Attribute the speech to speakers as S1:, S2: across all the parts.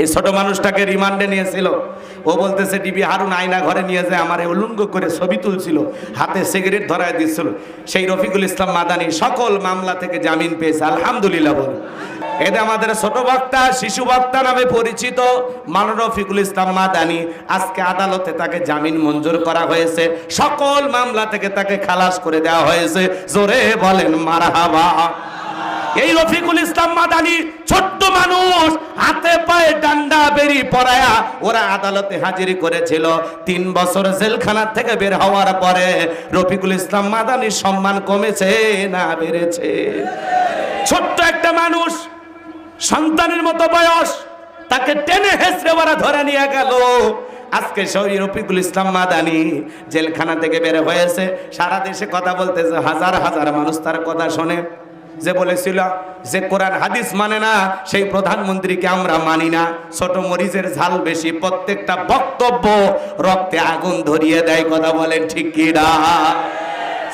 S1: এই ছোট মানুষটাকে রিমান্ডে নিয়েছিল। ও বলতেছে ডিবি হারুন আয়না ঘরে নিয়ে যায়, আমার উলঙ্গ করে ছবি তুলছিল, হাতে সিগারেট ধরায় দিচ্ছিল সেই রফিকুল ইসলাম মাদানি সকল মামলা থেকে জামিন পেয়েছে, আলহামদুলিল্লাহ বল এতে আমাদের ছোট বক্তা, শিশু বক্তা নামে পরিচিত মানব রফিকুল ইসলাম মাদানি আজকে আদালতে তাকে জামিন মঞ্জুর করা হয়েছে। সকল মামলা থেকে তাকে খালাস করে দেওয়া হয়েছে। জোরে বলেন, মারহাবা। এই রফিকুল ইসলাম মাদানি ছোট্ট মানুষ, হাতে পায়ে ডান্ডা বেরি পড়ায়া ওরা আদালতে হাজিরি করেছিল। তিন বছর জেলখানা থেকে বের হওয়ার পরে রফিকুল ইসলাম মাদানির সম্মান কমেছে না বেড়েছে? ছোট্ট একটা মানুষ, সন্তানের মতো বয়স, তাকে টেনে হেসড়ে ওরা ধরে নিয়ে গেল। আজকে সৌরি রফিকুল ইসলাম মাদানি জেলখানা থেকে বের হয়েছে। সারা দেশে কথা বলতেছে, হাজার হাজার মানুষ তার কথা শোনে। যে বলেছিল যে কোরআন হাদিস মানে না, সেই প্রধানমন্ত্রীকে আমরা মানি না। ছোট মরিচের ঝাল বেশি, প্রত্যেকটা বক্তব্য রক্তে আগুন ধরিয়ে দেয়, কথা বলেন ঠিক কি না?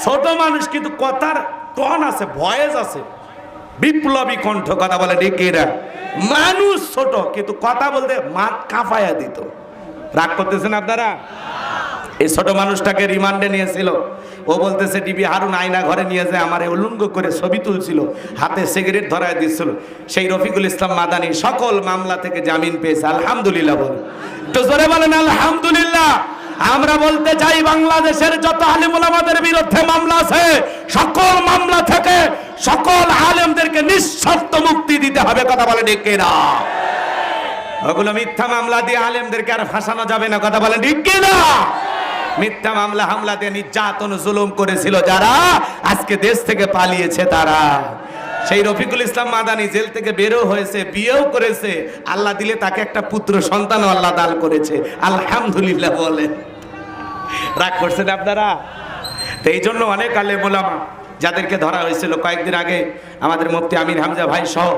S1: ছোট মানুষ কিন্তু কথার টন আছে, ভয়েস আছে, বিপ্লবী কণ্ঠ, কথা বলে ঠিক না? মানুষ ছোট, কিন্তু কথা বলতে মাত কাঁপায়া দিত। রাগ করতেছেন আপনারা? এই ছোট মানুষটাকে রিমান্ডে নিয়েছিল। ও বলতেছে, ডিবি হারুন আয়না ঘরে নিয়ে যায়, আমার উলঙ্গ করে ছবি তুলছিল, হাতে সিগারেট ধরায় দিচ্ছিল। সেই রফিকুল ইসলাম মাদানি সকল মামলা থেকে জামিন পেয়েছে, আলহামদুলিল্লাহ বলে তো জোরে বলেন, আলহামদুলিল্লাহ। আমরা বলতে চাই, বাংলাদেশের যত আলিমুল আমাদের বিরুদ্ধে মামলা আছে, সকল মামলা থেকে সকল আলেমদেরকে নিঃশর্ত মুক্তি দিতে হবে, কথা বলে ঠিক না ওগুলো মিথ্যা মামলা দিয়ে আলেমদেরকে আর ফাঁসানো যাবে না, কথা বলেন ঠিক না মিথ্যা মামলা, হামলা দিয়ে নির্যাতন, জুলুম করেছিল যারা, আজকে দেশ থেকে পালিয়েছে তারা। সেই রফিকুল ইসলাম মাদানি জেল থেকে বেরো হয়েছে, বিয়েও করেছে। আল্লাহ দিলে তাকে একটা পুত্র সন্তান আল্লাহ দান করেছে। আলহামদুলিল্লাহ বলে রাগ করছেন আপনারা? তো এই জন্য অনেক আলে মোলামা যাদেরকে ধরা হয়েছিল কয়েকদিন আগে, আমাদের মুফতি আমির হামজা ভাই সহ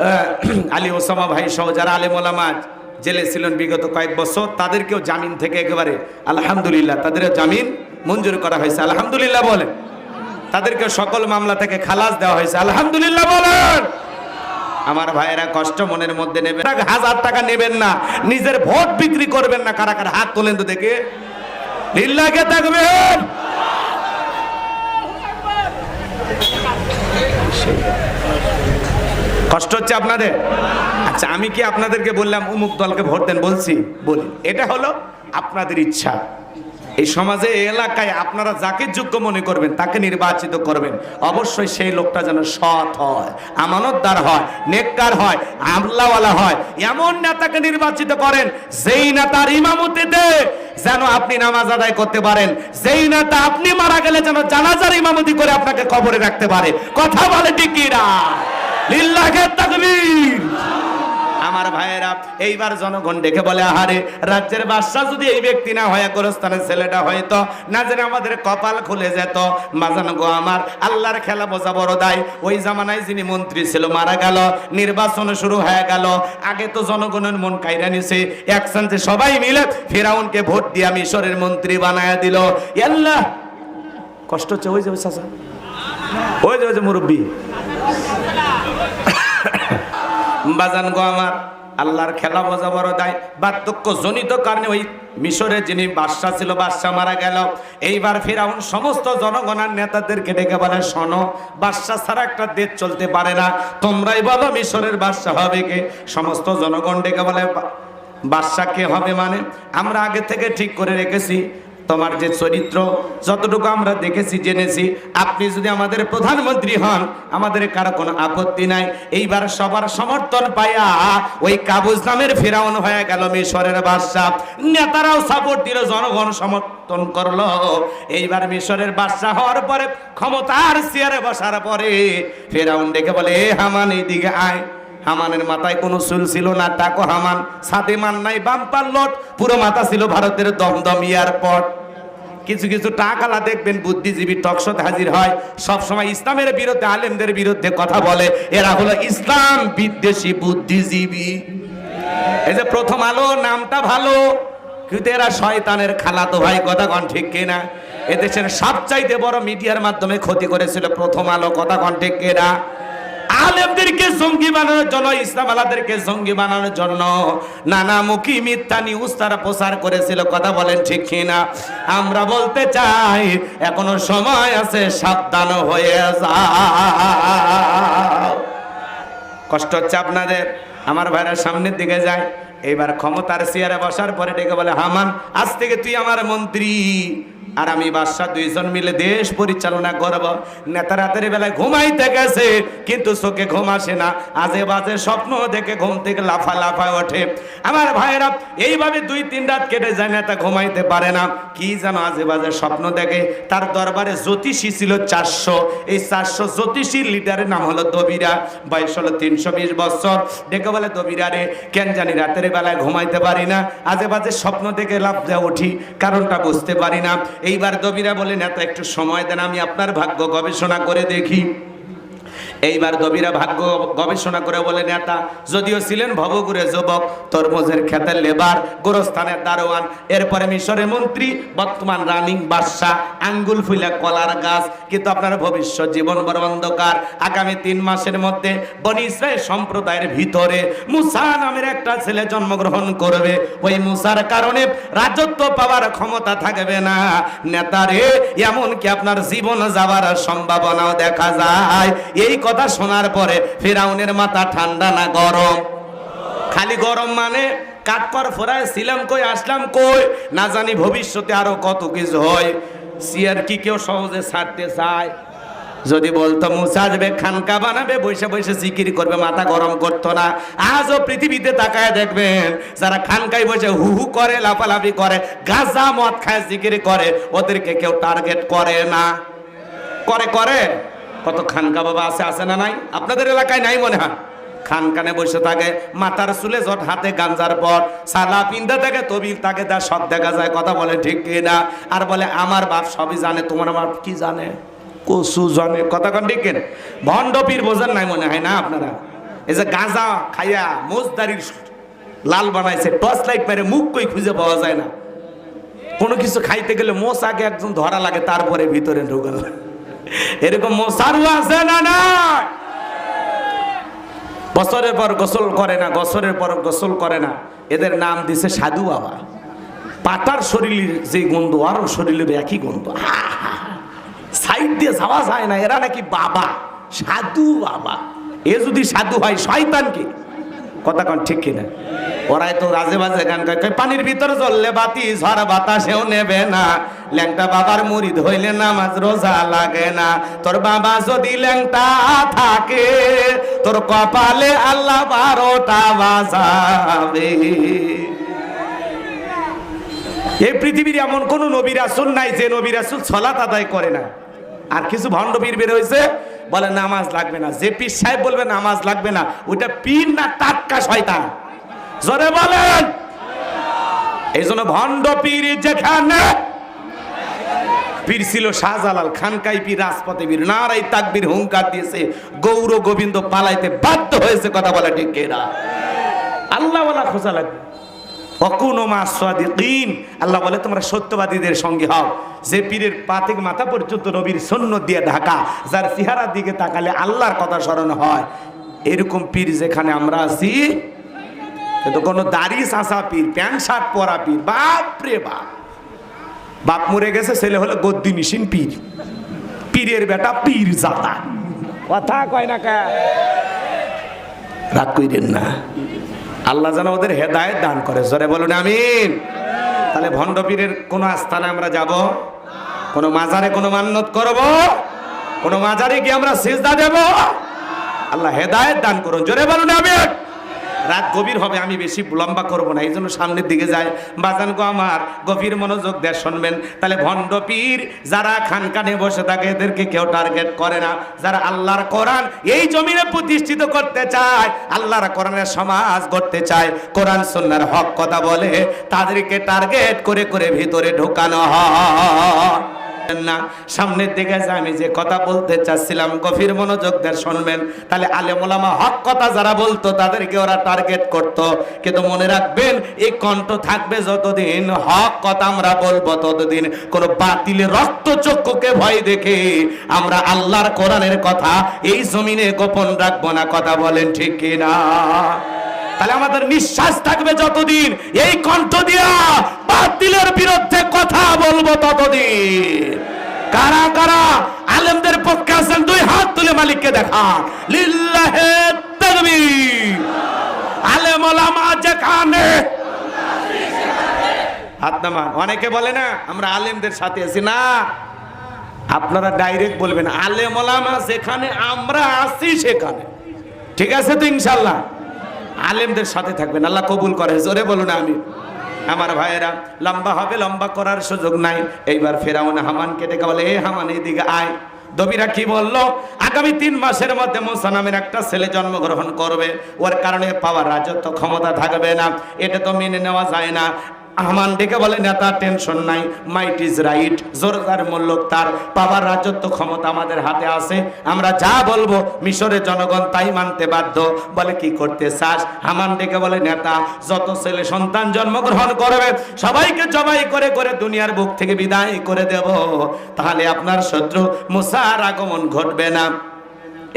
S1: আলী ওসামা ভাই সহ, যারা আলে মোলামা জেলে ছিলেন বিগত কয়েক বছর, তাদেরকেও জামিন থেকে একেবারে, আলহামদুলিল্লাহ, তাদেরও জামিন মঞ্জুর করা হয়েছে। আলহামদুলিল্লাহ বলেন। তাদেরকে সকল মামলা থেকে খালাস দেওয়া হয়েছে। আলহামদুলিল্লাহ বলেন। আমার ভাইয়েরা কষ্ট মনের মধ্যে নেবেন হাজার টাকা নেবেন না, নিজের ভোট বিক্রি করবেন না কারা কারা হাত তোলেন তো দেখে। লিল্লাকে থাকবেন কষ্ট হচ্ছে আপনাদের? আচ্ছা আমি কি আপনাদেরকে বললাম অমুক দলকে ভোট দেন, বলছি, বলি। এটা হলো আপনাদের ইচ্ছা। এই সমাজে এলাকায় আপনারা যাকে যোগ্য মনে করবেন, তাকে নির্বাচিত করবেন। অবশ্যই সেই লোকটা যেন সৎ হয়, আমানতদার হয়, নেককার হয়, আমলাওয়ালা হয়। এমন নেতাকে নির্বাচিত করেন, যেই নেতার ইমামতিতে যেন আপনি নামাজ আদায় করতে পারেন। যেই নেতা আপনি মারা গেলে যেন জানাজার ইমামতি করে আপনাকে কবরে রাখতে পারে। কথা বলে টিকিরা আমার ভাইয়েরা, এইবার জনগণ ডেকে বলে, আহারে, রাজ্যের বাদশাহ যদি এই ব্যক্তি না হয়, গোরস্থানের ছেলেটা হয়তো। না যেন আমাদের কপাল খুলে যেত। মাজান গো আমার, আল্লাহর খেলা বোঝা বড় দায়। ওই জামানায় যিনি মন্ত্রী ছিল, মারা গেল। নির্বাচন শুরু হয়ে গেল। আগে তো জনগণের মন কাইরা নিছে। একসাথে সবাই মিলে ফেরাউনকে ভোট দিয়া মিশরের মন্ত্রী বানায় দিল। আল্লাহ কষ্ট হচ্ছে, ওই যে চাচা। ওই যে ওই যে মুরব্বী। বাজান গো আমার, আল্লাহর খেলা বোঝা বড় দায়। বার্ধক্য জনিত কারণে ওই মিশরে যিনি বাদশাহ ছিল, বাদশাহ মারা গেল। এইবার ফেরাউন সমস্ত জনগণের নেতাদেরকে ডেকে বলে, শোনো, বাদশাহ ছাড়া একটা দেশ চলতে পারে না। তোমরাই বলো মিশরের বাদশাহ হবে কে? সমস্ত জনগণ ডেকে বলে, "বা- বাদশাহ কে হবে মানে? আমরা আগে থেকে ঠিক করে রেখেছি তোমার যে চরিত্র, যতটুকু আমরা দেখেছি, জেনেছি, আপনি যদি আমাদের প্রধানমন্ত্রী হন, আমাদের কারও কোনো আপত্তি নাই। এইবার সবার সমর্থন পাইয়া ওই কাবুজ নামের ফেরাউন হয়ে গেল মিশরের বাদশাহ। নেতারাও সাপোর্ট দিল, জনগণ সমর্থন করল। এইবার মিশরের বাদশাহ হওয়ার পরে ক্ষমতার চেয়ারে বসার পরে ফেরাউন ডেকে বলে, এ হামান এই এইদিকে আয়। হামানের মাথায় কোনো চুল ছিল না টাকো হামান। সাথে মান নাই, বাম্পার লোট। পুরো মাথা ছিল ভারতের দমদম এয়ারপোর্ট কিছু কিছু টাকালা দেখবেন বুদ্ধিজীবী টকশত হাজির হয়। সব সময় ইসলামের বিরুদ্ধে, আলেমদের বিরুদ্ধে কথা বলে। এরা হলো ইসলাম বিদ্বেষী বুদ্ধিজীবী। এই যে প্রথম আলো, নামটা ভালো, কিন্তু এরা শয়তানের খালাতো ভাই, কথা কন ঠিক কিনা? এদেশের সবচাইতে বড় মিডিয়ার মাধ্যমে ক্ষতি করেছিল প্রথম আলো, কথা কন ঠিক কিনা? আলেমদেরকে জঙ্গি বানানোর জন্য ইসলাম আলাদেরকে জঙ্গি বানানোর জন্য। নানামুখী মিথ্যা নিউজ তারা প্রচার করেছিল, কথা বলেন ঠিক কিনা? আমরা বলতে চাই, এখনও সময় আছে সাবধান হয়ে যাও। কষ্ট হচ্ছে আপনাদের? আমার ভাইরা সামনের দিকে যায়, এইবার ক্ষমতার চেয়ারে বসার পরে ডেকে বলে, হামান, আজ থেকে তুই আমার মন্ত্রী। আর আমি বাদশাহ দুইজন মিলে দেশ পরিচালনা করব। নেতা রাতের বেলায় ঘুমাইতে গেছে, কিন্তু চোখে ঘুম আসে না। আজে বাজে স্বপ্ন দেখে ঘুম থেকে লাফা লাফা ওঠে। আমার ভাইরা এইভাবে দুই তিন রাত কেটে যায়, নেতা ঘুমাইতে পারে না। কি যেন আজে বাজে স্বপ্ন দেখে। তার দরবারে জ্যোতিষী ছিল চারশো। এই চারশো জ্যোতিষীর লিডারের নাম হলো দবিরা। বয়স হলো তিনশো বিশ বছর। ডেকে বলে, দবিরা রে, কেন জানি রাতের বেলায় ঘুমাইতে পারি না? আজে বাজে স্বপ্ন দেখে লাফ যা উঠি। কারণটা বুঝতে পারি না। এইবার দবিরা বলেন এত একটু সময় দেন আমি আপনার ভাগ্য গবেষণা করে দেখি। এইবার দবিরা ভাগ্য গবেষণা করে বলে, নেতা, যদিও ছিলেন ভবগুরে যুবক, তরমুজের খেতের লেবার, গোরস্থানের দারোয়ান, এরপরে মিশরের মন্ত্রী, বর্তমান রানিং বাদশাহ, আঙ্গুল ফুলা কলার গাছ, কিন্তু আপনার ভবিষ্যৎ জীবন বড় অন্ধকার। আগামী তিন মাসের মধ্যে বনি ইসরায়েল সম্প্রদায়ের ভিতরে মুসা নামের একটা ছেলে জন্মগ্রহণ করবে। ওই মুসার কারণে রাজত্ব পাওয়ার ক্ষমতা থাকবে না। নেতারে এমনকি আপনার জীবন যাওয়ার সম্ভাবনাও দেখা যায়। এই কথা শোনার পরে ফেরাউনের মাথা ঠান্ডা না গরম? খালি গরম মানে কাঠকর ফোরায় ছিলাম কই, আসলাম কই? না জানি ভবিষ্যতে আরও কত কিছু হয়। সিয়ার কি কেউ সহজে ছাড়তে চায়? যদি বলতো, মুসা যাবে খানকা বানাবে, বসে বসে জিকির করবে, মাথা গরম করতো না। আজও পৃথিবীতে তাকায় দেখবেন, যারা খানকায় বসে হু হু করে, লাফালাফি করে, গাঁজা মদ খায়, জিকির করে, ওদেরকে কেউ টার্গেট করে না। করে করে? কত খানকা বাবা আছে আছে না নাই? আপনাদের এলাকায় নাই মনে হয়? খানকানে বসে থাকে মাথার চুলে জট হাতে গাঞ্জার পর সালা পিন্দা থাকে তবিল তাকে তার সব দেখা যায়, কথা বলে ঠিক না আর বলে, আমার বাপ সবই জানে, তোমার বাপ কি জানে? কসু জানে। কথা কন ঠিক কিনা? ভণ্ড পীর বোঝেন নাই মনে হয় না আপনারা? এই যে গাঁজা খাইয়া মোজদারির লাল বানাইছে, টর্চ লাইট মেরে মুখ কই খুঁজে পাওয়া যায় না। কোনো কিছু খাইতে গেলে মোষ আগে একজন ধরা লাগে, তারপরে ভিতরে ঢুকাল এরকম মোসারু আছে না না বছরের পর গোসল করে না বছরের পর গোসল করে না। এদের নাম দিছে সাধু বাবা। পাতার শরীরের যে গন্ধ, আরও শরীরের একই গন্ধ। সাইড দিয়ে যাওয়া যায় না, এরা নাকি বাবা, সাধু বাবা। এ যদি সাধু হয় শয়তান কি কথা কন ঠিক কিনা? ওরাই তো রাজে বাজে গান কয়, পানির ভিতরে চললে বাতি ঝড় বাতাসেও নেবে না। ল্যাংটা বাবার মুড়ি ধইলে নামাজ রোজা লাগে না। তোর বাবা যদি ল্যাংটা থাকে তোর কপালে আল্লাহ বারোটা বাজাবে। এই পৃথিবীর এমন কোন নবী রাসুল নাই যে নবী রাসুল ছলাত আদায় করে না। আর কিছু ভণ্ড পীর বের হয়েছে বলে, নামাজ লাগবে না। যে পীর সাহেব বলবে, নামাজ লাগবে না। ওইটা পীর না টাটকা শয়তান? জোরে বলেন। এই জন্য ভণ্ড পীর যেখানে, পীর ছিল শাহজালাল খানকাই পীর রাজপথে বীর। নারাই তাকবীর হুঙ্কার দিয়েছে। গৌর গোবিন্দ পালাইতে বাধ্য হয়েছে, কথা বলা ঠিক কেরা আল্লাহ বলা খোঁজা লাগবে। আল্লাহ বলে, তোমরা সত্যবাদীদের সঙ্গে হও। যে পীরের পা থেকে মাথা পর্যন্ত নবীর সৈন্য দিয়ে ঢাকা, যার চেহারার দিকে তাকালে আল্লাহর কথা স্মরণ হয়। এরকম পীর যেখানে আমরা আছি, কিন্তু কোনো দাড়ি চাষা পীর, প্যান্ট শার্ট পরা পীর বাপ রে বাপ। বাপ মরে গেছে, ছেলে হলো গদ্দি নিশিন পীর। পীরের বেটা পীর জাতা কথা কয় না কা? রাগ কইরেন না। আল্লাহ যেন ওদের হেদায়ত দান করে। জোরে বলুন, আমিন। তাহলে ভণ্ডপীরের কোনো আস্থানে আমরা যাব? কোনো মাজারে কোনো মান্যত করব? কোনো মাজারে গিয়ে আমরা সিজদা দেব? আল্লাহ হেদায়ত দান করুন। জোরে বলুন, আমিন। রাত গভীর হবে, আমি বেশি লম্বা করব না, এই জন্য সামনের দিকে যায় বাজান গো আমার, গভীর মনোযোগ দিয়ে শুনবেন। তাহলে ভণ্ড পীর, যারা খানকানে বসে থাকে, এদেরকে কেউ টার্গেট করে না। যারা আল্লাহর কোরআন এই জমিনে প্রতিষ্ঠিত করতে চায়, আল্লাহর কোরআনের সমাজ করতে চায়, কোরআন সন্ন্যার হক কথা বলে তাদেরকে টার্গেট করে করে ভিতরে ঢোকানো হয়। না। সামনের দিকে যে আমি যে কথা বলতে চাচ্ছিলাম, গভীর মনোযোগ দিয়ে শুনবেন। তাহলে আলেমোলামা হক কথা যারা বলতো, তাদেরকে ওরা টার্গেট করত। কিন্তু মনে রাখবেন, এই কণ্ঠ থাকবে যতদিন হক কথা আমরা বলব, ততদিন কোন বাতিলে রক্ত চক্ষুকে ভয় দেখে আমরা আল্লাহর কোরআনের কথা এই জমিনে গোপন রাখব না। কথা বলেন ঠিক কিনা? তাহলে আমাদের নিঃশ্বাস থাকবে যতদিন। এই কণ্ঠ দিয়া বাতিলের বিরুদ্ধে কথা বলব ততদিন। কারা কারা? আলেমদের পক্ষে আছেন, দুই হাত তুলে মালিককে দেখা লিল্লাহে তাকবীর আলেম ওলামা যেখানে। হাত নামান। অনেকে বলে না, আমরা আলেমদের সাথে আছি। না, আপনারা ডাইরেক্ট বলবেন, আলেম ওলামা যেখানে, আমরা আছি সেখানে। ঠিক আছে তো ইনশাল্লাহ? আলেমদের সাথে থাকবেন। আল্লাহ কবুল করে। জোরে বলুন আমি আমার ভাইয়েরা, লম্বা হবে, লম্বা করার সুযোগ নাই। এইবার ফেরাউন হামান কেটে বলে, এ হামান এই এদিকে আয়। দবিরা কি বলল? আগামী তিন মাসের মধ্যে মুসা নামের একটা ছেলে জন্মগ্রহণ করবে। ওর কারণে পাওয়ার রাজত্ব ক্ষমতা থাকবে না। এটা তো মেনে নেওয়া যায় না। আহমান ডেকে বলে, নেতা টেনশন নাই মাইট ইজ রাইট জোরদার মূল্য তার, পাওয়ার রাজত্ব ক্ষমতা আমাদের হাতে আছে, আমরা যা বলব মিশরের জনগণ তাই মানতে বাধ্য। বলে, কি করতে চাস? হামান ডেকে বলে, নেতা, যত ছেলে সন্তান জন্মগ্রহণ করবে, সবাইকে জবাই করে করে দুনিয়ার বুক থেকে বিদায় করে দেব। তাহলে আপনার শত্রু মুসার আগমন ঘটবে না।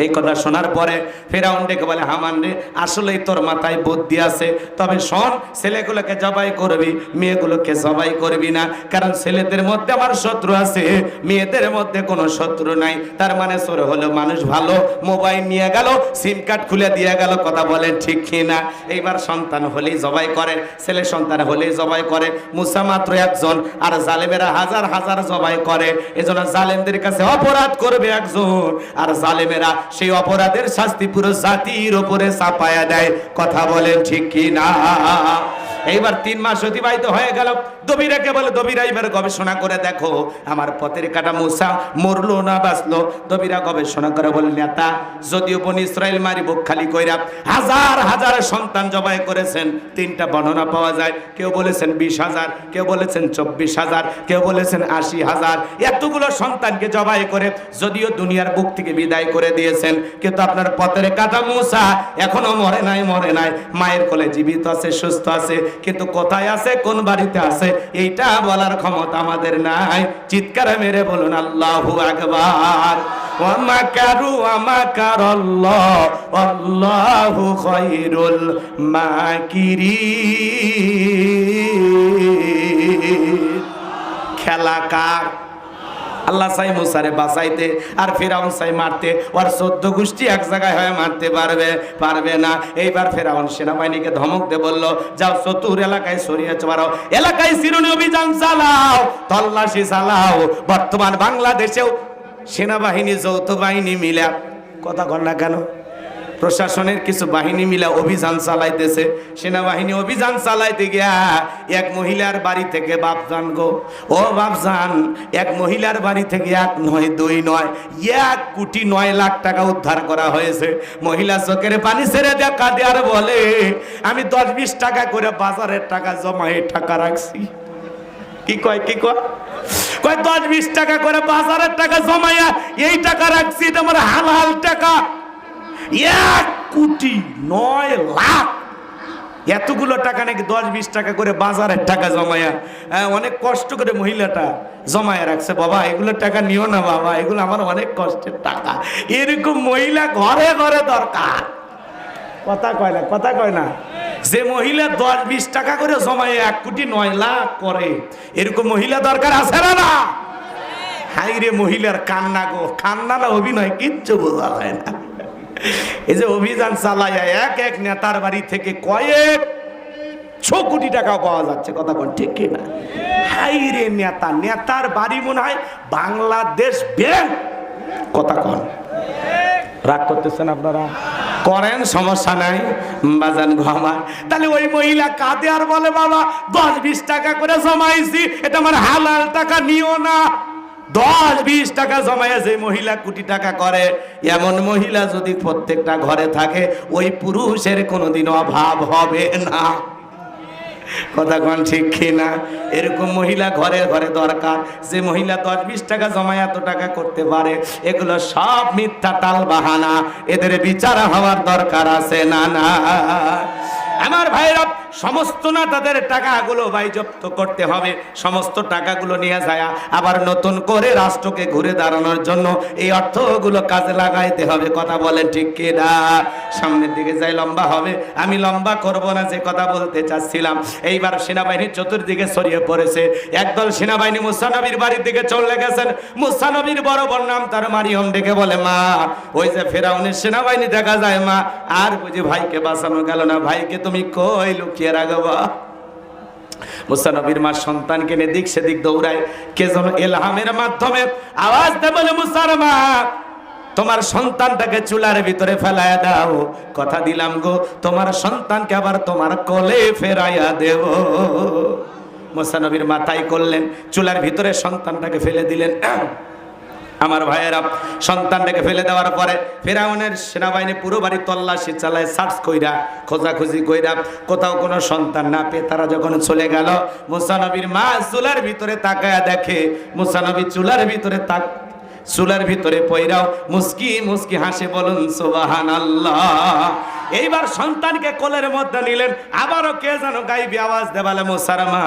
S1: এই কথা শোনার পরে ফেরাউন ডেকে বলে, হামান রে, আসলেই তোর মাথায় বুদ্ধি আছে। তবে শোন, ছেলেগুলোকে জবাই করবি, মেয়েগুলোকে জবাই করবি না। কারণ ছেলেদের মধ্যে আমার শত্রু আছে, মেয়েদের মধ্যে কোনো শত্রু নাই। তার মানে সর হলো মানুষ ভালো, মোবাইল নিয়ে গেল, সিম কার্ড খুলে দিয়ে গেল, কথা বলেন ঠিক কি না এইবার সন্তান হলেই জবাই করে, ছেলে সন্তান হলেই জবাই করে। মুসা মাত্র একজন, আর জালেমেরা হাজার হাজার জবাই করে। এজন্য জালেমদের কাছে অপরাধ করবে একজন। আর জালেমেরা সেই অপরাধের শাস্তি পুরো জাতির ওপরে চাপায়া দেয়। কথা বলেন ঠিক কি না? এইবার তিন মাস অতিবাহিত হয়ে গেল। দবিরাকে বলে দবিরা এবার গবেষণা করে দেখো। আমার পথের কাটা মুসা মরলো না বাঁচলো। দবিরা গবেষণা করে বলে, নেতা যদিও বন ইসরায়েল মারি বুক খালি কইরা হাজার হাজার সন্তান জবাই করেছেন, তিনটা বর্ণনা পাওয়া যায়। কেউ বলেছেন বিশ হাজার, কেউ বলেছেন চব্বিশ হাজার, কেউ বলেছেন আশি হাজার। এতগুলো সন্তানকে জবাই করে যদিও দুনিয়ার বুক থেকে বিদায় করে দিয়েছেন, কিন্তু আপনার পথের কাটা মুসা এখনও মরে নাই মরে নাই। মায়ের কোলে জীবিত আছে, সুস্থ আছে। কিন্তু কোথায় আছে, কোন বাড়িতে আছে, এইটা বলার ক্ষমতা আমাদের নাই। চিৎকার মেরে বলুন, আল্লাহু আকবার। ওয়ামাকারু আল্লাহ আল্লাহু খায়রুল খেলা আল্লাহ চাই মুসারে বাঁচাইতে আর ফেরাউন চাই মারতে। ওর চোদ্দ গোষ্ঠী এক জায়গায় হয়ে মারতে পারবে পারবে না। এইবার ফেরাউন সেনাবাহিনীকে ধমক দে বলল, যাও চতুর এলাকায় সরিয়ে চারো এলাকায় চিরুনি অভিযান চালাও, তল্লাশি চালাও। বর্তমান বাংলাদেশেও সেনাবাহিনী, যৌথ বাহিনী মিলা কথা কর না কেন? প্রশাসনের কিছু বাহিনী মিলা অভিযান চালাইতেছে। সেনাবাহিনী অভিযান চালাইতে গিয়া এক মহিলার বাড়ি থেকে বাপজান গো। ও বাপজান এক মহিলার বাড়ি থেকে এক নয়, দুই নয়, এক কোটি নয় লাখ টাকা উদ্ধার করা হয়েছে। মহিলা চোখের পানি ছেড়ে দেখা দেওয়ার বলে, আমি দশ বিশ টাকা করে বাজারের টাকা জমা এই টাকা রাখছি। কি কয় কি কয়? কয়, দশ বিশ টাকা করে বাজারের টাকা জমাইয়া এই টাকা রাখছি, এটা আমার হালাল টাকা। এক কোটি নয় লাখ। এতগুলো টাকা নাকি দশ বিশ টাকা করে বাজারের টাকা জমায়া হ্যাঁ, অনেক কষ্ট করে মহিলাটা জমায়া রাখছে। বাবা এগুলো টাকা নিও না বাবা এগুলো আমার অনেক কষ্টের টাকা। এরকম মহিলা ঘরে ঘরে দরকার। কথা কয় না কথা কয় না। যে মহিলা দশ বিশ টাকা করে জমায় এক কোটি নয় লাখ করে এরকম মহিলা দরকার আছে না না? হাই রে মহিলার কান্না গো কান্না না অভিনয় কিচ্ছু বোঝা যায় না। এই যে অভিযান চালায় এক এক নেতার বাড়ি থেকে কয়েক ছ কোটি টাকা পাওয়া যাচ্ছে, কথা কোন ঠিক কিনা? হাই রে নেতা, নেতার বাড়ি মনে হয় বাংলাদেশ ব্যাংক, কথা কন। রাগ করতেছেন আপনারা? করেন, সমস্যা নাই, বাজান আমার। তাহলে ওই মহিলা কাঁদে আর বলে, বাবা, দশ বিশ টাকা করে জমাইছি, এটা আমার হালাল টাকা, নিও না। দশ, বিশ টাকা জমায় যে মহিলা কোটি টাকা করে, এমন মহিলা যদি প্রত্যেকটা ঘরে থাকে, ওই পুরুষের কোনোদিন অভাব হবে না। কথা কোন ঠিক কিনা এরকম মহিলা ঘরে ঘরে দরকার, যে মহিলা দশ, বিশ টাকা জমায় এত টাকা করতে পারে, এগুলো সব মিথ্যা টাল বাহানা, এদের বিচার হওয়ার দরকার আছে না না। আমার ভাইরা সমস্ত না তাদের টাকাগুলো ভাই জব্দ করতে হবে। সমস্ত টাকাগুলো নিয়ে যায় আবার নতুন করে রাষ্ট্রকে ঘুরে দাঁড়ানোর জন্য এই অর্থগুলো কাজে লাগাইতে হবে। কথা বলেন ঠিক কি না? সামনের দিকে যাই, লম্বা হবে। আমি লম্বা করব না, যে কথা বলতে চাচ্ছিলাম। এইবার সেনাবাহিনী চতুর্দিকে ছড়িয়ে পড়েছে। একদল সেনাবাহিনী মুসানবীর বাড়ির দিকে চলে গেছেন। মুসানবীর বড় বড় নাম তার মারিয়ম ডেকে বলে, মা, ওই যে ফেরাউনের সেনাবাহিনী দেখা যায়, মা। আর বুঝি ভাইকে বাঁচানো গেল না? ভাইকে তুমি কই লুকিয়ে মুসানবীর মা সন্তানকে নিয়ে দিক সেদিক দৌড়ায়, কে যেন এলহামের মাধ্যমে আওয়াজ মুসার মা, তোমার সন্তানটাকে চুলার ভিতরে ফেলায়া দাও। কথা দিলাম গো, তোমার সন্তানকে আবার তোমার কোলে ফেরাইয়া দেব। মুসানবীর মাথায় করলেন, চুলার ভিতরে সন্তানটাকে ফেলে দিলেন। আমার ভাইয়েরা, সন্তানটাকে ফেলে দেওয়ার পরে ফেরাউনের সেনাবাহিনী পুরো বাড়ি তল্লাশি চালায়, সার্চ কইরা, খোঁজাখুঁজি কইরা কোথাও কোনো সন্তান না পেয়ে তারা যখন চলে গেল মুসানবীর মা চুলার ভিতরে তাকায়া দেখে মুসানবী চুলার ভিতরে তাক, চুলার ভিতরে পইরাও মুস্কি মুস্কি হাসে বলুন সোবাহান আল্লাহ এইবার সন্তানকে কোলের মধ্যে নিলেন, আবারও কে যেন গাইবি আওয়াজ দেবালে মোসারমা,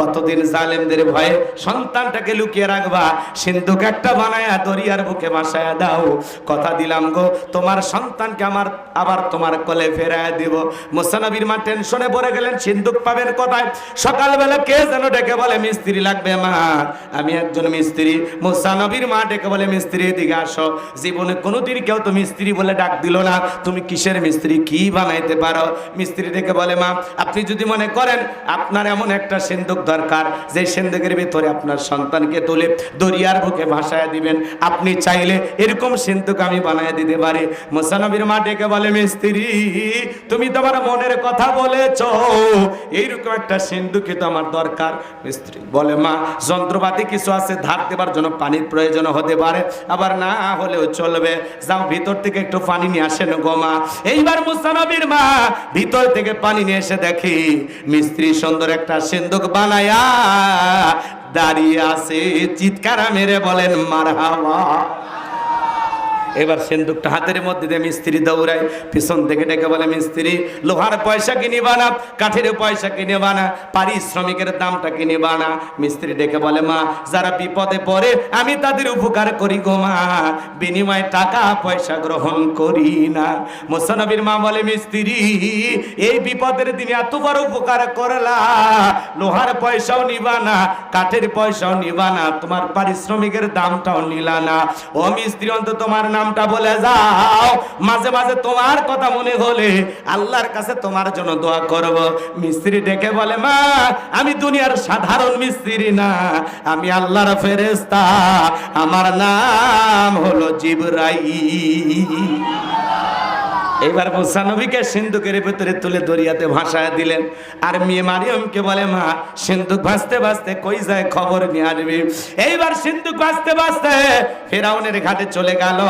S1: কতদিন জালেমদের ভয়ে সন্তানটাকে লুকিয়ে রাখবা? সিন্ধুক একটা বানায়া দরিয়ার বুকে বাসায়া দাও। কথা দিলাম গো, তোমার সন্তানকে আমার, আবার তোমার কোলে ফেরায় দিব। মোসানবীর মা টেনশনে পড়ে গেলেন, সিন্ধুক পাবেন কোথায়? সকালবেলা কে যেন ডেকে বলে, মিস্ত্রি লাগবে মা আমি একজন মিস্ত্রি। মোসানবীর মা ডেকে বলে, মিস্ত্রি, এদিকে আসো। জীবনে কোনোদিন কেউ তো মিস্ত্রি বলে ডাক দিল না। তুমি কিসের মিস্ত্রি? কি বানাইতে পারো? মিস্ত্রি ডেকে বলে, মা, আপনি যদি মনে করেন আপনার এমন একটা সিন্ধুক দরকার, যে সিন্ধুকের ভিতরে আপনার সন্তানকে তুলে দরিয়ার বুকে ভাসায় দিবেন, আপনি চাইলে এরকম সিন্ধুক আমি বানায় দিতে পারি। মোসানবীর মা ডেকে বলে, মিস্ত্রি, তুমি তোমার মনের কথা বলেছ, এইরকম একটা সিন্ধুকে তো আমার দরকার। মিস্ত্রি বলে, মা, যন্ত্রপাতি কিছু আছে, ধার দেবার জন্য পানির প্রয়োজন হতে পারে, আবার না হলেও চলবে। যাও ভিতর থেকে একটু পানি নিয়ে আসেন গো মা। এইবার মুসানবীর মা ভিতর থেকে পানি নিয়ে এসে দেখি, মিস্ত্রি সুন্দর একটা সিন্ধুক বানায়া দাঁড়িয়ে আছে, চিৎকার মেরে বলেন, মারহাবা। এবার সিন্দুকটা হাতের মধ্যে দিয়ে মিস্ত্রি দৌড়ায়, পিছন থেকে ডেকে বলে, মিস্ত্রি, লোহার পয়সা কিনে বানা, কাঠের পয়সা কিনে বানা, পারিশ্রমিকের দামটা কিনে বানা। মিস্ত্রি ডেকে বলে, মা, যারা বিপদে পড়ে, আমি তাদের উপকার করি গো মা, বিনিময়ে টাকা পয়সা গ্রহণ করি না। মোসানবীর মা বলে, মিস্ত্রি, এই বিপদের দিনে এত বড় উপকার করলা, লোহার পয়সাও নিবা না, কাঠের পয়সাও নিবা না, তোমার পারিশ্রমিকের দামটাও নিলা না। ও মিস্ত্রি, অন্তত তোমার নামটা বলে যাও। মাঝে মাঝে তোমার কথা মনে হলে আল্লাহর কাছে তোমার জন্য দোয়া করব। মিস্ত্রি ডেকে বলে, মা, আমি দুনিয়ার সাধারণ মিস্ত্রি না, আমি আল্লাহর ফেরেস্তা আমার নাম হলো জিবরাই এবার মুসানবীকে সিন্ধুকের ভেতরে তুলে দরিয়াতে ভাসায় দিলেন। আর মেয়ে মারিয়মকে বলে, মা, সিন্ধুক ভাসতে ভাসতে কই যায় খবর নিয়ে আসবে? এইবার সিন্ধুক ভাসতে ভাসতে ফেরাউনের ঘাটে চলে গেল।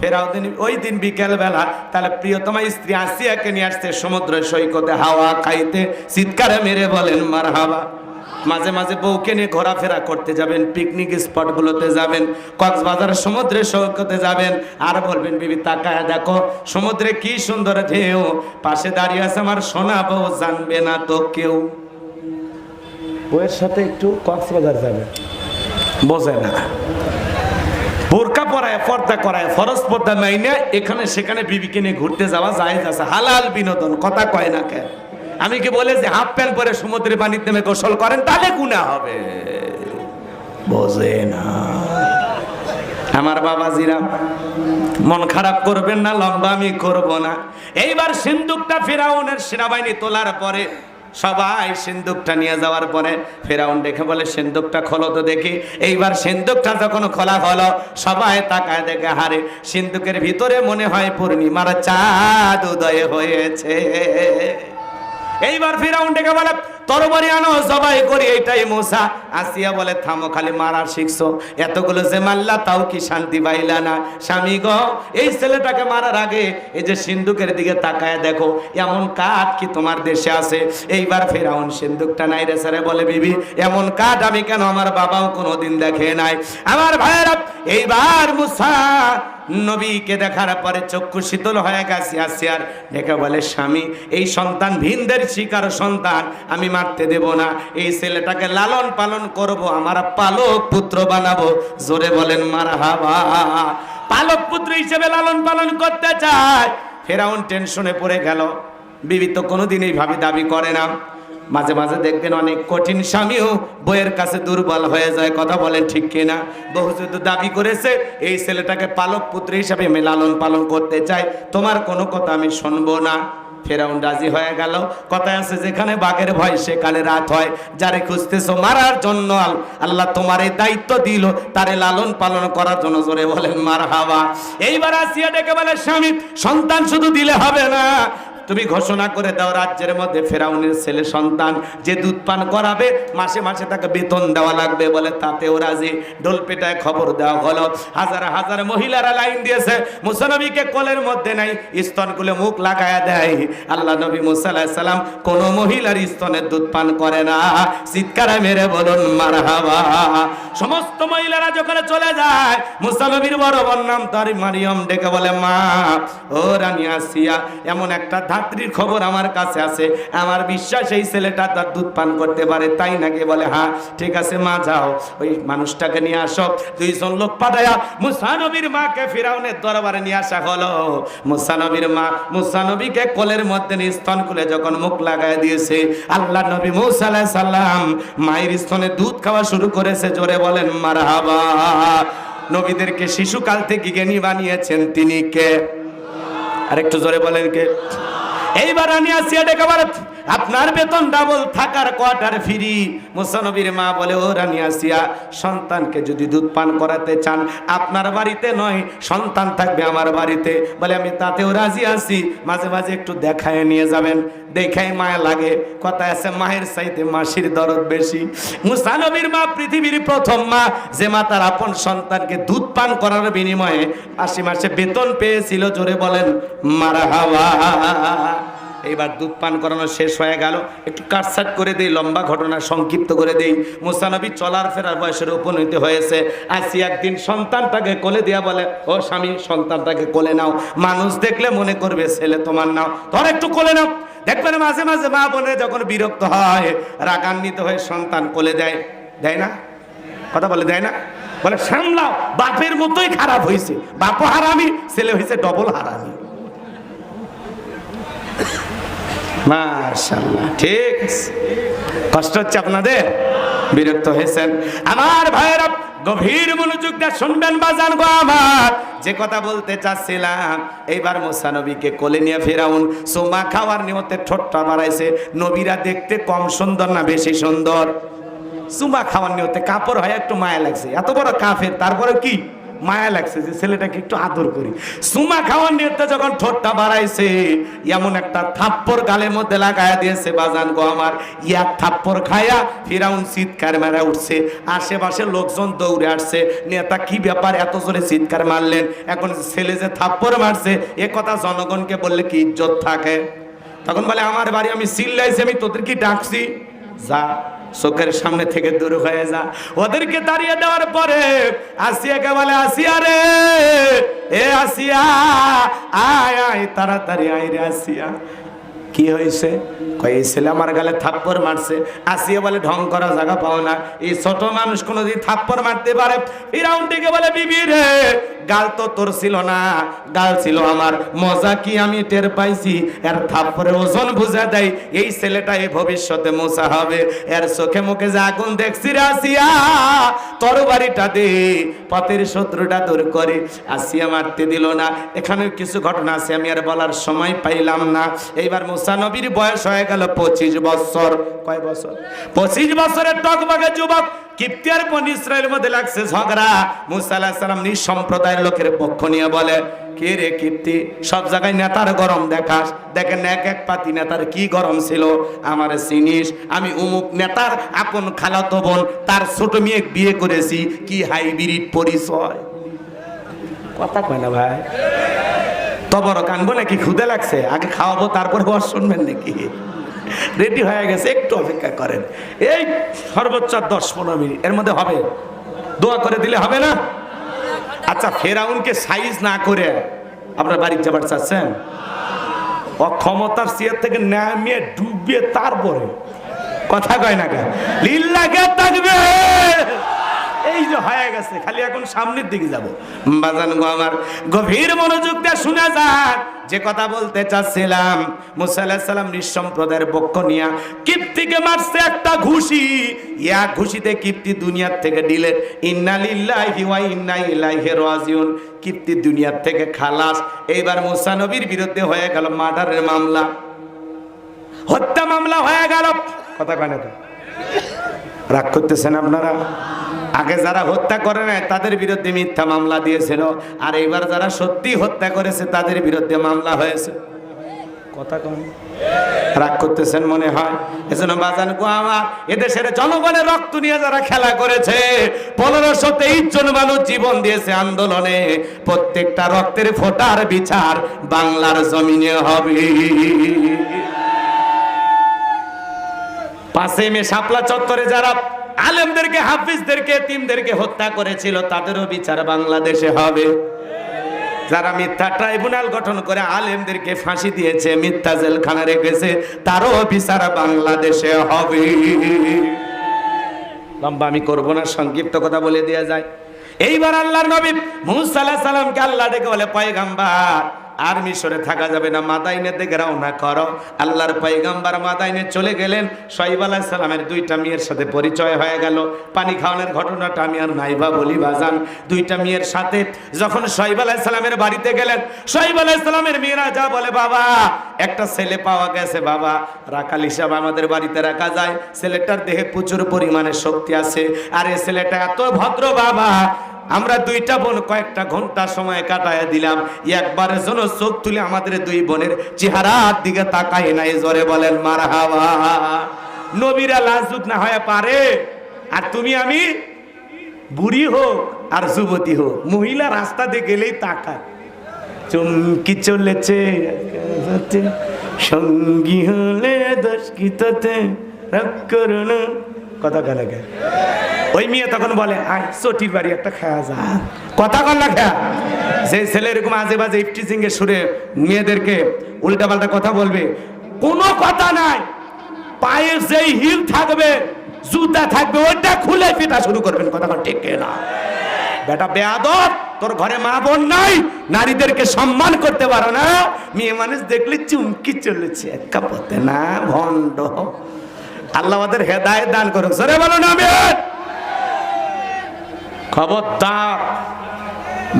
S1: ফেরাউন ওই দিন বিকেল বেলা তাহলে প্রিয়তমা স্ত্রী আসিয়াকে নিয়ে আসতে সমুদ্র সৈকতে হাওয়া খাইতে চিৎকারে মেরে বলেন মার হাওয়া মাঝে মাঝে বউকে নিয়ে ঘোরাফেরা করতে যাবেন পিকনিক স্পটগুলোতে যাবেন কক্সবাজার সমুদ্রে সৈকতে যাবেন আর বলবেন বিবি তাকায় দেখো সমুদ্রে কি সুন্দর ঢেউ পাশে দাঁড়িয়ে আছে আমার সোনা বউ জানবে না তো কেউ। বউয়ের সাথে একটু কক্সবাজার যাবে। বোঝে না। বোরকা পরায় পর্দা করায় ফরজ পর্দা মাইনে এখানে সেখানে বিবিকে নিয়ে ঘুরতে যাওয়া যায় আছে হালাল বিনোদন কথা কয় না কেন? আমি কি বলে যে হাফ প্যান্ট পরে সমুদ্রে পানির নেমে গোসল করেন, তাহলে গুণা হবে। বোঝে না। আমার মন খারাপ করবেন না, লম্বা আমি করব না। এইবার সিন্ধুকটা ফেরাউনের সেনাবাহিনী তোলার পরে, সবাই সিন্ধুকটা নিয়ে যাওয়ার পরে ফেরাউন দেখে বলে, সিন্ধুকটা খোলো তো দেখি। এইবার সিন্ধুকটা যখন খোলা হলো, সবাই তাকায় দেখে, হারে, সিন্ধুকের ভিতরে মনে হয় পূর্ণিমার চাঁদ উদয় হয়েছে। এইবার ফিরাউন ডেকে বলে, তরবারি আনো জবাই করি এটাই মোসা। আসিয়া বলে, থামো, খালি মারা শিখছো। এতগুলো যে মাল্লা তাও কি শান্তি পাইলা না? স্বামী গো, এই ছেলেটাকে মারার আগে এই যে সিন্ধুকের দিকে তাকায় দেখো, এমন কাঠ কি তোমার দেশে আছে? এইবার ফেরাউন, সিন্ধুকটা নাই রে স্যারে, বলে, বিবি, এমন কাঠ আমি কেন আমার বাবাও কোনোদিন দেখে নাই? আমার ভাইয়েরা, এইবার মুসা নবীকে দেখার পরে চক্ষু শীতল হয়ে গেছে আসিয়ার। দেখে বলে, স্বামী, এই সন্তান ভিনদের শিকার সন্তান, আমি মারতে দেব না। এই ছেলেটাকে লালন পালন করব, আমার পালক পুত্র বানাবো। জোরে বলেন মারা হাবা পালক পুত্র হিসেবে লালন পালন করতে চায়। ফেরাউন টেনশনে পড়ে গেল। বিবি তো কোনোদিন এইভাবে দাবি করে না। মাঝে মাঝে দেখবেন অনেক কঠিন স্বামীও বইয়ের কাছে দুর্বল হয়ে যায়, কথা বলেন ঠিক কিনা? বহু যদি দাবি করেছে, এই ছেলেটাকে পালক পুত্র হিসাবে আমি লালন পালন করতে চাই তোমার কোনো কথা আমি শুনব না। ফেরাউন রাজি হয়ে গেল। কথা আছে, যেখানে বাঘের ভয়, সেখানে রাত হয়। যারে খুঁজতেছো মারার জন্য আল- আল্লাহ তোমার এই দায়িত্ব দিল, তারে লালন পালন করার জন্য জোরে বলেন মার হাওয়া এইবার আসিয়া ডেকে বলে, স্বামী, সন্তান শুধু দিলে হবে না। তুমি ঘোষণা করে দাও রাজ্যের মধ্যে ফেরাউনের ছেলে সন্তান যে দুধ পান করাবে, মাসে মাসে তাকে বেতন দেওয়া লাগবে বলে তাতেও রাজি। ডোল পেটায় খবর দেওয়া হলো, হাজার হাজার মহিলারা লাইন দিয়েছে, মুসানবীকে কোলের মধ্যে নাই, স্তনগুলো মুখ লাগায়া দেয়। আল্লাহ নবী মুসা সালাম কোন মহিলার স্তনের দুধ পান করে না। চিৎকারে মেরে বলুন মার সমস্ত মহিলারা যখন চলে যায়, মুসানবীর বড় বোন নাম তার মারিয়ম ডেকে বলে, মা, ও রানী আসিয়া, এমন একটা ধাত্রীর খবর আমার কাছে আছে। আমার বিশ্বাস, এই ছেলেটা তার দুধ পান করতে পারে, তাই নাকি বলে হ্যাঁ ঠিক আছে, মা, যাও। ওই মানুষটাকে নিয়ে আসো। দুইজন লোক পাঠায়া মুসানবীর মাকে ফিরাউনের দরবারে নিয়ে আসা হলো। মুসানবীর মা মুসানবীকে কোলের মধ্যে স্তন খুলে যখন মুখ লাগায় দিয়েছে, আল্লাহ নবী মুসা আলাইহিস সালাম মায়ের স্তনে দুধ খাওয়া শুরু করেছে, জোরে বলেন, মারহাবা। নবীদেরকে শিশুকাল থেকে জ্ঞানী বানিয়েছেন। তিনি কে? আরেকটু জোরে বলেন কে? এইবার আমি আসিয়া কাবারত আপনার বেতন ডাবল থাকার কোয়ার্টার ফ্রি মুসানবীর মা বলে, ও রানী আসিয়া, সন্তানকে যদি দুধ পান করাতে চান, আপনার বাড়িতে নয়, সন্তান থাকবে আমার বাড়িতে। বলে, আমি তাতেও রাজি আছি। মাঝে মাঝে একটু দেখায় নিয়ে যাবেন। দেখাই মায়া লাগে। কথা আছে, মায়ের চাইতে মাসির দরদ বেশি। মুসানবীর মা পৃথিবীর প্রথম মা, যে মা তার আপন সন্তানকে দুধ পান করার বিনিময়ে আশি মাসে বেতন পেয়েছিল। জোরে বলেন মারা হাওয়া এইবার দুধ পান করানো শেষ হয়ে গেল। একটু কাটসাট করে দেই, লম্বা ঘটনা সংক্ষিপ্ত করে দেই। মুসানবী চলার ফেরার বয়সের উপনীত হয়েছে। আসি একদিন সন্তানটাকে কোলে দিয়া বলে, ও স্বামী, সন্তানটাকে কোলে নাও। মানুষ দেখলে মনে করবে, ছেলে তোমার নাও। ধর একটু কোলে নাও। দেখবেন মাঝে মাঝে মা বোনের যখন বিরক্ত হয়, রাগান্বিত হয়ে সন্তান কোলে দেয়। দেয় না? কথা বলে, দেয় না? বলে, সামলাও, বাপের মতোই খারাপ হয়েছে বাপও হারামি, ছেলে হয়েছে ডবল হারামি। মাশাআল্লাহ, ঠিক। কষ্ট হচ্ছে আপনাদের? বিরক্ত হয়েছেন। আমার ভাইয়েরা, গভীর মনোযোগ দিয়ে শুনবেন বাজান গো আমার। যে কথা বলতে চাচ্ছিলাম, এইবার মোসা নবীকে কোলে নিয়ে ফেরাউন সোমা খাওয়ার নিয়তে ঠোঁটটা বাড়াইছে। নবীরা দেখতে কম সুন্দর না বেশি সুন্দর? সুমা খাওয়ার নিয়তে কাপড় হয় একটু মায়া লাগছে। এত বড় কাফের তারপরে কি? মায়া লাগছে যে ছেলেটাকে একটু আদর করি। সুমা খাওয়ার নিয়তে যখন ঠোঁটটা বাড়াইছে, এমন একটা থাপ্পড় গালের মধ্যে লাগায়া দিয়েছে, বাজান গো আমার ইয়া থাপ্পড় খায়া ফিরাউন চিৎকার মেরা উঠছে। আশেপাশে লোকজন দৌড়ে আসছে, নেতা কি ব্যাপার এত জোরে চিৎকার মারলেন? এখন ছেলে যে থাপ্পড় মারছে, এ কথা জনগণকে বললে কি ইজ্জত থাকে? তখন বলে, আমার বাড়ি আমি চিল্লাইছি আমি তোদের কি ডাকছি? যা চোখের সামনে থেকে দূর হয়ে যা। ওদেরকে দাঁড়িয়ে দেওয়ার পরে আসিয়াকে বলে, আসিয়া রে, এ আসিয়া, আয় আয়, তাড়াতাড়ি আয় রে আসিয়া। কি হয়েছে? কই এই ছেলে আমার গালে থাপ্পড় মারছে। আসিয়া বলে, ঢং করা জায়গা পাও না। এই ছোট মানুষ কোনোদিন থাপ্পড় মারতে পারে। ফিরাউন বলে, বিবি রে, গাল তো তোর ছিল না। গাল ছিল আমার। মজা কি আমি টের পাইছি? এর থাপ্পড়ের ওজন বুঝা দেয়। এই ছেলেটা এই ভবিষ্যতে মোসা হবে। এর চোখে মুখে যে আগুন দেখছি আসিয়া, তোর বাড়িটা দে, পথের শত্রুটা দূর করে। আসিয়া মারতে দিল না। এখানে কিছু ঘটনা আছে, আমি আর বলার সময় পাইলাম না। এইবার মুসা নবীর বয়স হয়ে গেল পঁচিশ বছর। কয় বছর? পঁচিশ বছরের টকবাগে যুবক কিপ্তি আর বন ইসরায়েলের মধ্যে লাগছে ঝগড়া। মুসা আলাহিস সালাম সম্প্রদায়ের লোকের পক্ষ নিয়ে বলে, কে রে কীর্তি সব জায়গায় নেতার গরম দেখাস। দেখেন এক এক পাতি নেতার কি গরম ছিল। আমার চিনিস? আমি উমুক নেতার আপন খালাতো বোন, তার ছোট মেয়ে বিয়ে করেছি। কি হাইব্রিড পরিচয়? কথা কয় না ভাই? তবর কানবো নাকি ক্ষুদে লাগছে? আগে খাওয়াবো, তারপর বস শুনবেন নাকি? রেডি হয়ে গেছে, একটু অপেক্ষা করেন। এই সর্বোচ্চ দশ পনেরো মিনিট, এর মধ্যে হবে। দোয়া করে দিলে হবে না? আচ্ছা ফেরাউনকে সাইজ না করে আপনার বাড়ির যাবার চাচ্ছেন? অক্ষমতার সিয়ার থেকে নামিয়ে ডুবিয়ে তারপরে। কথা কয় না কেন? লিল্লাকে থাকবে! এই যে হয়ে গেছে, খালি এখন সামনের দিকে যাব। বাজান গো আমার গভীর মনোযোগ দিয়ে শুনে যান। যে কথা বলতে চাচ্ছিলাম, মুসা আলাহিস সালাম নিঃসম্প্রদায়ের পক্ষ নিয়া কিপ্তিকে মারছে একটা ঘুষি। ইয়া ঘুষিতে কিপ্তি দুনিয়ার থেকে দিলেন ইন্না লিল্লাহি ওয়া ইন্না ইলাইহি রাজিউন। কিপ্তি দুনিয়ার থেকে খালাস। এইবার মুসা নবীর বিরুদ্ধে হয়ে গেল মার্ডারের মামলা। হত্যা মামলা হয়ে গেল। কথা কয় না তো? রাগ করতেছেন আপনারা? আগে যারা হত্যা করে নাই তাদের বিরুদ্ধে মিথ্যা মামলা দিয়েছিল। আর এবার যারা সত্যি হত্যা করেছে তাদের বিরুদ্ধে মামলা হয়েছে। কথা কম। রাগ করতেছেন মনে হয়? এজন্য বাজান গো আমার এদেশের জনগণের রক্ত নিয়ে যারা খেলা করেছে পনেরোশো তেইশ জন মানুষ জীবন দিয়েছে আন্দোলনে। প্রত্যেকটা রক্তের ফোটার বিচার বাংলার জমিনে হবে। পাশে মে শাপলা চত্বরে যারা আলেমদেরকে, হাফিজদেরকে তিমদেরকে হত্যা করেছিল, তাদেরও বিচার বাংলাদেশে হবে। যারা মিথ্যা ট্রাইব্যুনাল গঠন করে আলেমদেরকে ফাঁসি দিয়েছে, মিথ্যা জেলখানা রেখেছে, তারও বিচার বাংলাদেশে হবে। লম্বা, আমি করব না, সংক্ষিপ্ত কথা বলে দেওয়া যায়। এইবার আল্লাহর নবী মুসা সালামকে আল্লাহ ডেকে বলে, পয়গাম্বার আর মিশরে থাকা যাবে না। মাদাইনের দিকে রওনা করো। আল্লাহর পয়গাম্বার মাদাইনে চলে গেলেন। সাইব আলাইহিস সালামের দুইটা মেয়ের সাথে পরিচয় হয়ে গেল। পানি খাওয়ানোর ঘটনাটা আমি আর নাইবা বলি বাজান দুইটা মেয়ের সাথে যখন সাইব আলাইহিস সালামের বাড়িতে গেলেন সাইব আলাইহিস সালামের মেয়েরা যা বলে, বাবা, একটা ছেলে পাওয়া গেছে, বাবা। রাখাল হিসাব আমাদের বাড়িতে রাখা যায়। ছেলেটার দেহে প্রচুর পরিমাণে শক্তি আছে। আর এই ছেলেটা এত ভদ্র, বাবা। আমরা দুইটা বোন কয়েকটা ঘণ্টা সময় কাটায় দিলাম। একবারের জন্য চোখ তুলে আমাদের দুই বোনের চেহারার দিকে তাকাই নাই, জোরে বলেন মার হাওয়া নবীরা লাজুক না হয়ে পারে। আর তুমি আমি বুড়ি হোক আর যুবতী হোক, মহিলা রাস্তা দিয়ে গেলেই তাকায়। চমকি চলেছে সঙ্গী হলে রাগ করো না কথা কালা গে ওই মেয়ে তখন বলে, আয়, চটির বাড়ি একটা খাওয়া যা। কথা কল না খেয়া? যে ছেলে এরকম আজে বাজে ইফটিজিং এর সুরে মেয়েদেরকে উল্টা পাল্টা কথা বলবে, কোনো কথা নাই। পায়ে যেই হিল থাকবে, জুতা থাকবে, ওইটা খুলে পিটা শুরু করবেন। কথা ঠিক না বেটা, বেয়াদব, তোর ঘরে মা বোন নাই, নারীদেরকে সম্মান করতে পারো না। মেয়ে মানুষ দেখলে চুমকি চলেছে, একা পথে না, ভণ্ড। আল্লাহ আমাদের হেদায় দান করুক। সরে বলো আমি খবরদার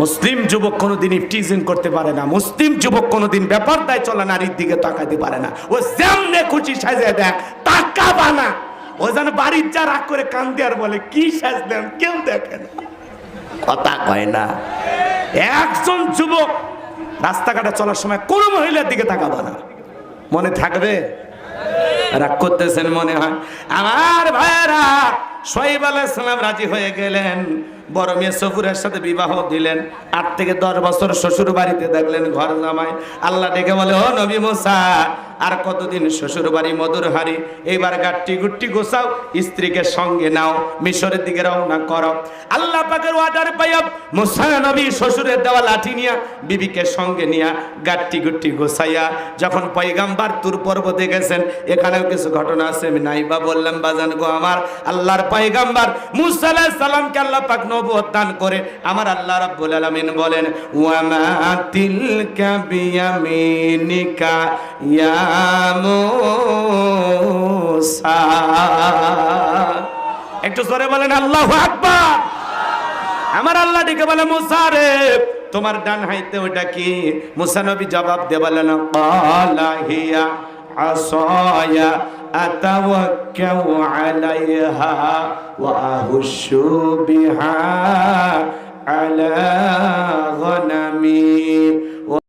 S1: মুসলিম যুবক কোনোদিন ইফটিজিং করতে পারে না। মুসলিম যুবক কোনোদিন ব্যাপার দায় চলা নারীর দিকে তাকাতে পারে না। ও যেমনে খুশি সাজে দেখ টাকা বানা ও যেন বাড়ির যা রাগ করে কান্দে আর বলে, কি সাজলেন কেউ দেখে না। কথা কয় না। একজন যুবক রাস্তাঘাটে চলার সময় কোনো মহিলার দিকে তাকাবো না। মনে থাকবে? রাগ করতেছেন মনে হয়? আমার ভাইয়েরা সোহেব আলাইসালাম রাজি হয়ে গেলেন। বড় মেয়ে সফুরের সাথে বিবাহ দিলেন। আট থেকে দশ বছর শ্বশুর বাড়িতে দেখলেন ঘর জামাই। আল্লাহ ডেকে বলে, ও নবী মোসা, আর কতদিন শ্বশুর বাড়ি মধুর হারি এইবার গাট্টি গুট্টি গোসাও স্ত্রীকে সঙ্গে নাও, মিশরের দিকে রওনা করো। আল্লাহ পাকের ওয়ার্ডার পাইয়া মুসা নবী শ্বশুরের দেওয়া লাঠি নিয়া, বিবিকে সঙ্গে নিয়া গাট্টি গুট্টি গোসাইয়া যখন পয়গাম্বার তুর পর্বতে গেছেন, এখানেও কিছু ঘটনা আছে, আমি নাইবা বললাম, বাজান গো আমার, আল্লাহর পয়গাম্বার মুসা সালামকে আল্লাহ পাক নবুয়ত দান করে আমার আল্লাহ রাব্বুল আলামিন বলেন, ওয়ামা তিলকা বিয়ামিনিকা ইয়া মুসা। একটু জোরে বলেন, আল্লাহু আকবার। আমার আল্লাহ ডেকে বলে, মুসা রে, তোমার ডান হাইতে ওটা কি? মুসা নবী জবাব দে বলেন হিয়া আসায়া أتوكأ عليها وأهش بها على غنمي.